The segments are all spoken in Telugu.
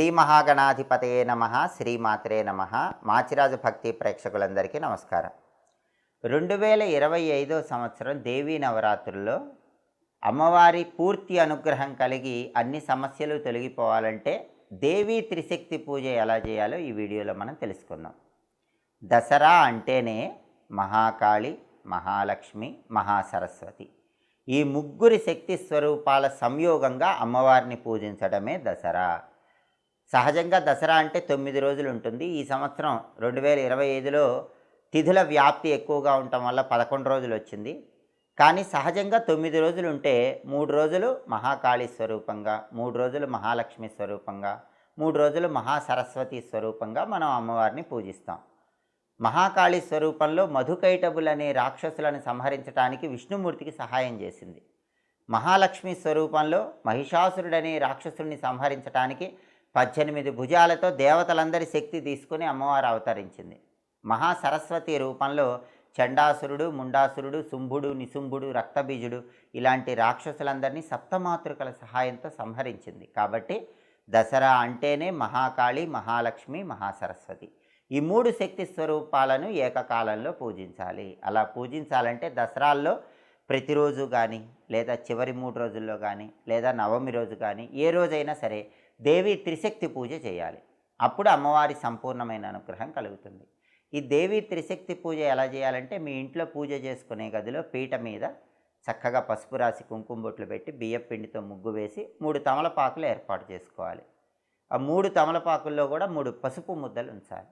శ్రీ మహాగణాధిపతయే నమ శ్రీమాత్రే నమ. మాచిరాజు భక్తి ప్రేక్షకులందరికీ నమస్కారం. రెండు వేల ఇరవై ఐదో సంవత్సరం దేవీ నవరాత్రుల్లో అమ్మవారి పూర్తి అనుగ్రహం కలిగి అన్ని సమస్యలు తొలగిపోవాలంటే దేవీ త్రిశక్తి పూజ ఎలా చేయాలో ఈ వీడియోలో మనం తెలుసుకుందాం. దసరా అంటేనే మహాకాళి మహాలక్ష్మి మహాసరస్వతి. ఈ ముగ్గురి శక్తి స్వరూపాల సంయోగంగా అమ్మవారిని పూజించడమే దసరా. సహజంగా దసరా అంటే తొమ్మిది రోజులు ఉంటుంది ఈ సంవత్సరం రెండు వేల ఇరవై ఐదులో తిథుల వ్యాప్తి ఎక్కువగా ఉండటం వల్ల పదకొండు రోజులు వచ్చింది కానీ సహజంగా తొమ్మిది రోజులు ఉంటే మూడు రోజులు మహాకాళి స్వరూపంగా మూడు రోజులు మహాలక్ష్మి స్వరూపంగా మూడు రోజులు మహాసరస్వతి స్వరూపంగా మనం అమ్మవారిని పూజిస్తాం. మహాకాళి స్వరూపంలో మధుకైటబుల్ అనే రాక్షసులను సంహరించడానికి విష్ణుమూర్తికి సహాయం చేసింది. మహాలక్ష్మి స్వరూపంలో మహిషాసురుడనే రాక్షసుడిని సంహరించడానికి పద్దెనిమిది భుజాలతో దేవతలందరి శక్తి తీసుకుని అమ్మవారు అవతరించింది. మహాసరస్వతి రూపంలో చండాసురుడు ముండాసురుడు శుంభుడు నిశుంభుడు రక్తబీజుడు ఇలాంటి రాక్షసులందరినీ సప్తమాతృకల సహాయంతో సంహరించింది. కాబట్టి దసరా అంటేనే మహాకాళి మహాలక్ష్మి మహాసరస్వతి. ఈ మూడు శక్తి స్వరూపాలను ఏకకాలంలో పూజించాలి. అలా పూజించాలంటే దసరాల్లో ప్రతిరోజు కానీ లేదా చివరి మూడు రోజుల్లో కానీ లేదా నవమి రోజు కానీ ఏ రోజైనా సరే దేవి త్రిశక్తి పూజ చేయాలి. అప్పుడు అమ్మవారి సంపూర్ణమైన అనుగ్రహం కలుగుతుంది. ఈ దేవి త్రిశక్తి పూజ ఎలా చేయాలంటే మీ ఇంట్లో పూజ చేసుకునే గదిలో పీట మీద చక్కగా పసుపు రాసి కుంకుమ బొట్లు పెట్టి బియ్యం పిండితో ముగ్గు వేసి మూడు తమలపాకులు ఏర్పాటు చేసుకోవాలి. ఆ మూడు తమలపాకుల్లో కూడా మూడు పసుపు ముద్దలు ఉంచాలి.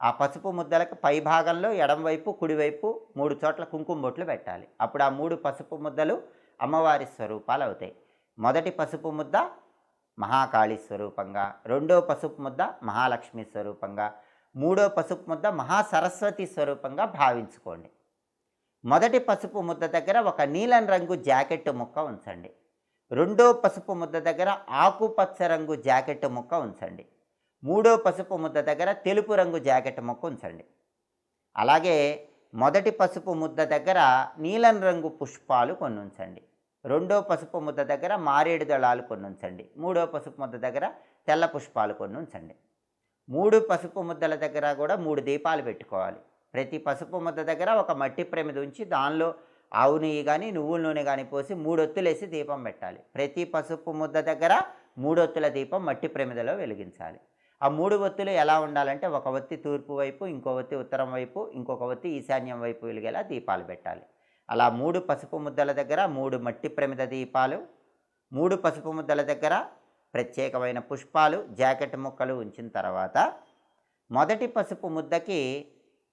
ఆ పసుపు ముద్దలకు పై భాగంలో ఎడంవైపు కుడివైపు మూడు చోట్ల కుంకుమ బొట్లు పెట్టాలి. అప్పుడు ఆ మూడు పసుపు ముద్దలు అమ్మవారి స్వరూపాలు అవుతాయి. మొదటి పసుపు ముద్ద మహాకాళి స్వరూపంగా రెండో పసుపు ముద్ద మహాలక్ష్మి స్వరూపంగా మూడో పసుపు ముద్ద మహాసరస్వతి స్వరూపంగా భావించుకోండి. మొదటి పసుపు ముద్ద దగ్గర ఒక నీలం రంగు జాకెట్ ముక్క ఉంచండి. రెండో పసుపు ముద్ద దగ్గర ఆకుపచ్చ రంగు జాకెట్ ముక్క ఉంచండి. మూడో పసుపు ముద్ద దగ్గర తెలుపు రంగు జాకెట్ ముక్క ఉంచండి. అలాగే మొదటి పసుపు ముద్ద దగ్గర నీలం రంగు పుష్పాలు కొన్ని ఉంచండి రెండో పసుపు ముద్ద దగ్గర మారేడు దళాలు కొన్ని ఉంచండి మూడో పసుపు ముద్ద దగ్గర తెల్ల పుష్పాలు కొన్ని ఉంచండి మూడు పసుపు ముద్దల దగ్గర కూడా మూడు దీపాలు పెట్టుకోవాలి. ప్రతి పసుపు ముద్ద దగ్గర ఒక మట్టి ప్రమిద ఉంచి దానిలో ఆవు నెయ్యి కానీ నువ్వుల నూనె కానీ పోసి మూడొత్తులేసి దీపం పెట్టాలి. ప్రతి పసుపు ముద్ద దగ్గర మూడొత్తుల దీపం మట్టి ప్రమిదలో వెలిగించాలి. ఆ మూడు ఒత్తులు ఎలా ఉండాలంటే ఒక ఒత్తి తూర్పు వైపు ఇంకో ఒత్తి ఉత్తరం వైపు ఇంకొక ఒత్తి ఈశాన్యం వైపు వెలిగేలా దీపాలు పెట్టాలి. అలా మూడు పసుపు ముద్దల దగ్గర మూడు మట్టి ప్రమిద దీపాలు మూడు పసుపు ముద్దల దగ్గర ప్రత్యేకమైన పుష్పాలు జాకెట్ ముక్కలు ఉంచిన తర్వాత మొదటి పసుపు ముద్దకి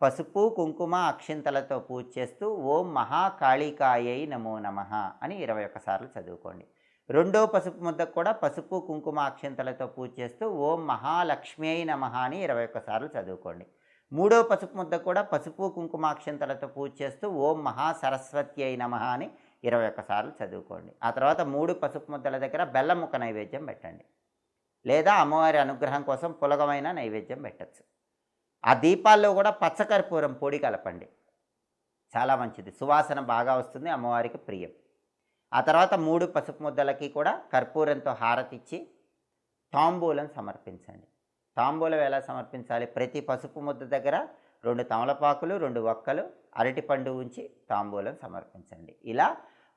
పసుపు కుంకుమ అక్షింతలతో పూజ చేస్తూ ఓం మహాకాళికాయై నమో నమ అని ఇరవై ఒక్కసార్లు చదువుకోండి. రెండో పసుపు ముద్దకు కూడా పసుపు కుంకుమ అక్షింతలతో పూజ చేస్తూ ఓం మహాలక్ష్మి అయి నమ అని ఇరవై ఒక్కసార్లు చదువుకోండి. మూడో పసుపు ముద్ద కూడా పసుపు కుంకుమాక్షంతలతో పూజ చేస్తూ ఓం మహాసరస్వతి అయి నమ అని ఇరవై ఒక్కసార్లు చదువుకోండి. ఆ తర్వాత మూడు పసుపు ముద్దల దగ్గర బెల్లం ముక్క నైవేద్యం పెట్టండి. లేదా అమ్మవారి అనుగ్రహం కోసం పులగమైన నైవేద్యం పెట్టచ్చు. ఆ దీపాల్లో కూడా పచ్చకర్పూరం పొడి కలపండి. చాలా మంచిది. సువాసన బాగా వస్తుంది అమ్మవారికి ప్రియం. ఆ తర్వాత మూడు పసుపు ముద్దలకి కూడా కర్పూరంతో హారతిచ్చి తాంబూలం సమర్పించండి. తాంబూలం ఎలా సమర్పించాలి? ప్రతి పసుపు ముద్ద దగ్గర రెండు తమలపాకులు రెండు ఒక్కలు అరటిపండు ఉంచి తాంబూలం సమర్పించండి. ఇలా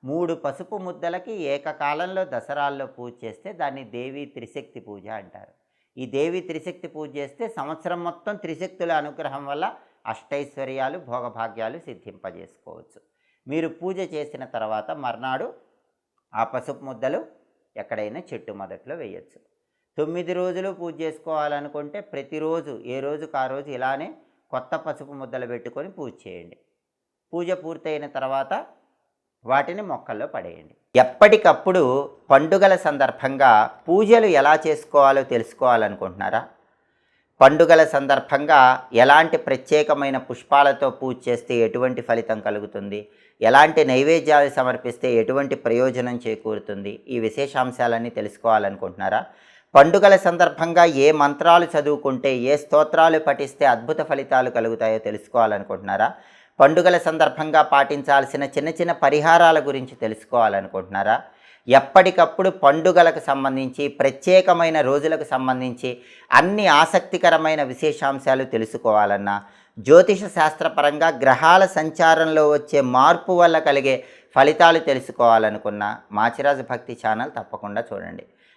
మూడు పసుపు ముద్దలకి ఏకకాలంలో దసరాల్లో పూజ చేస్తే దాన్ని దేవి త్రిశక్తి పూజ అంటారు. ఈ దేవి త్రిశక్తి పూజ చేస్తే సంవత్సరం మొత్తం త్రిశక్తుల అనుగ్రహం వల్ల అష్టైశ్వర్యాలు భోగభాగ్యాలు సిద్ధింపజేసుకోవచ్చు. మీరు పూజ చేసిన తర్వాత మర్నాడు ఆ పసుపు ముద్దలు ఎక్కడైనా చెట్టు మొదట్లో వేయచ్చు. తొమ్మిది రోజులు పూజ చేసుకోవాలనుకుంటే ప్రతిరోజు ఏ రోజుకు ఆ రోజు ఇలానే కొత్త పసుపు ముద్దలు పెట్టుకొని పూజ చేయండి. పూజ పూర్తయిన తర్వాత వాటిని మొక్కల్లో పడేయండి. ఎప్పటికప్పుడు పండుగల సందర్భంగా పూజలు ఎలా చేసుకోవాలో తెలుసుకోవాలనుకుంటున్నారా? పండుగల సందర్భంగా ఎలాంటి ప్రత్యేకమైన పుష్పాలతో పూజ చేస్తే ఎటువంటి ఫలితం కలుగుతుంది? ఎలాంటి నైవేద్యాలు సమర్పిస్తే ఎటువంటి ప్రయోజనం చేకూరుతుంది? ఈ విశేషాంశాలన్నీ తెలుసుకోవాలనుకుంటున్నారా? పండుగల సందర్భంగా ఏ మంత్రాలు చదువుకుంటే ఏ స్తోత్రాలు పఠిస్తే అద్భుత ఫలితాలు కలుగుతాయో తెలుసుకోవాలనుకుంటున్నారా? పండుగల సందర్భంగా పాటించాల్సిన చిన్న చిన్న పరిహారాల గురించి తెలుసుకోవాలనుకుంటున్నారా? ఎప్పటికప్పుడు పండుగలకు సంబంధించి ప్రత్యేకమైన రోజులకు సంబంధించి అన్ని ఆసక్తికరమైన విశేషాంశాలు తెలుసుకోవాలన్నా జ్యోతిష శాస్త్రపరంగా గ్రహాల సంచారంలో వచ్చే మార్పు వల్ల కలిగే ఫలితాలు తెలుసుకోవాలనుకున్న మాచిరాజు భక్తి ఛానల్ తప్పకుండా చూడండి.